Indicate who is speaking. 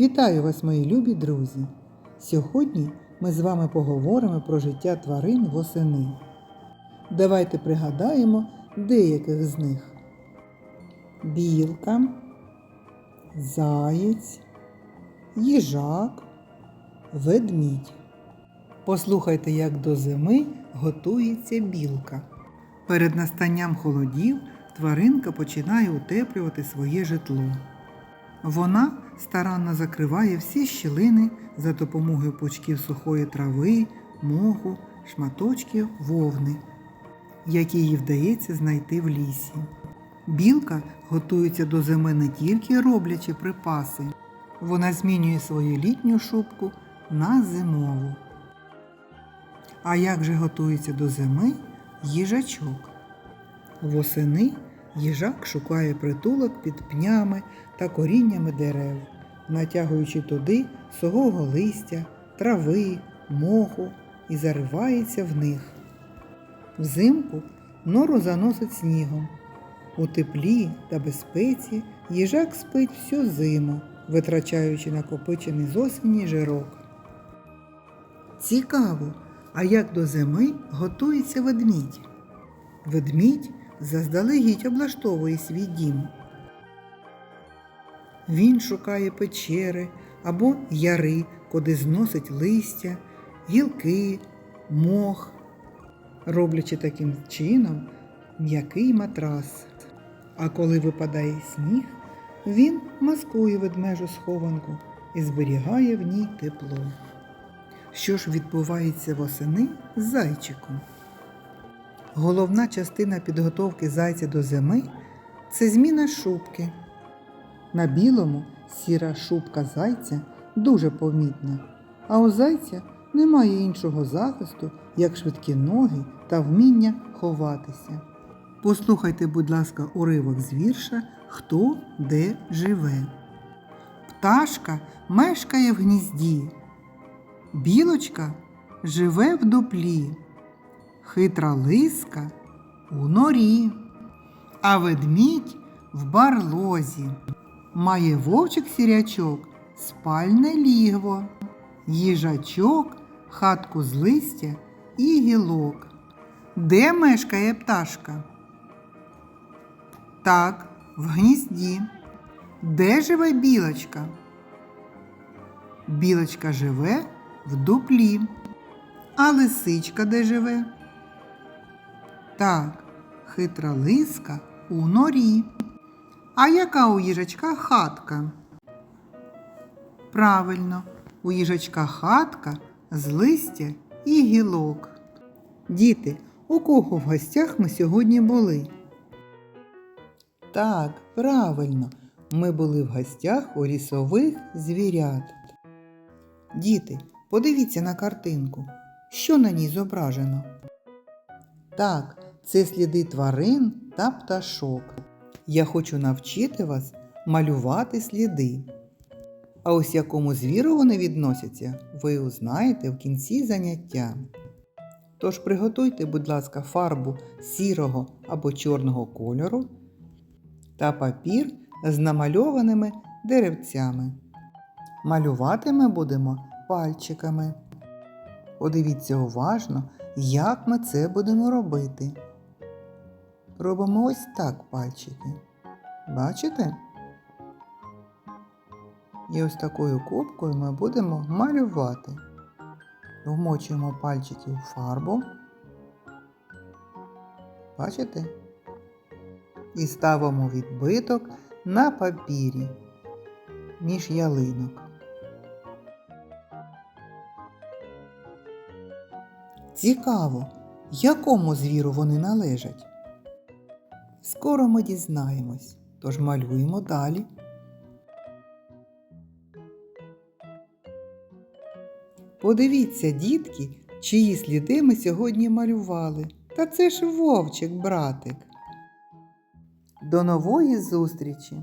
Speaker 1: Вітаю вас, мої любі друзі! Сьогодні ми з вами поговоримо про життя тварин восени. Давайте пригадаємо деяких з них: білка, заєць, їжак, ведмідь. Послухайте, як до зими готується білка. Перед настанням холодів тваринка починає утеплювати своє житло. Вона старанно закриває всі щілини за допомогою пучків сухої трави, моху, шматочків вовни, які їй вдається знайти в лісі. Білка готується до зими не тільки роблячи припаси, вона змінює свою літню шубку на зимову. А як же готується до зими їжачок? Восени їжак шукає притулок під пнями та коріннями дерев, натягуючи туди сухого листя, трави, моху і заривається в них. Взимку нору заносить снігом. У теплі та безпеці їжак спить всю зиму, витрачаючи накопичений з осені жирок. Цікаво, а як до зими готується ведмідь? Ведмідь заздалегідь облаштовує свій дім. Він шукає печери або яри, куди зносить листя, гілки, мох, роблячи таким чином м'який матрас. А коли випадає сніг, він маскує ведмежу схованку і зберігає в ній тепло. Що ж відбувається восени з зайчиком? Головна частина підготовки зайця до зими це зміна шубки. На білому сіра шубка зайця дуже помітна, а у зайця немає іншого захисту, як швидкі ноги та вміння ховатися. Послухайте, будь ласка, уривок з вірша Хто де живе. Пташка мешкає в гнізді, білочка живе в дуплі хитра лиска у норі, а ведмідь в барлозі. Має вовчик сірячок спальне лігво, їжачок, хатку з листя і гілок. Де мешкає пташка? Так, в гнізді. Де живе білочка? Білочка живе в дуплі. А лисичка де живе? Так, хитра лиска у норі. А яка у їжачка хатка? Правильно, у їжачка хатка з листя і гілок. Діти, у кого в гостях ми сьогодні були? Так, правильно, ми були в гостях у лісових звірят. Діти, подивіться на картинку. Що на ній зображено? Так, це сліди тварин та пташок. Я хочу навчити вас малювати сліди. А ось якому звіру вони відносяться, ви узнаєте в кінці заняття. Тож приготуйте, будь ласка, фарбу сірого або чорного кольору та папір з намальованими деревцями. Малювати ми будемо пальчиками. Подивіться уважно, як ми це будемо робити. Робимо ось так пальчики. Бачите? І ось такою кубкою ми будемо малювати. Вмочуємо пальчики у фарбу. Бачите? І ставимо відбиток на папірі між ялинок. Цікаво, якому звіру вони належать. Скоро ми дізнаємось, тож малюємо далі. Подивіться, дітки, чиї сліди ми сьогодні малювали. Та це ж вовчик, братик. До нової зустрічі!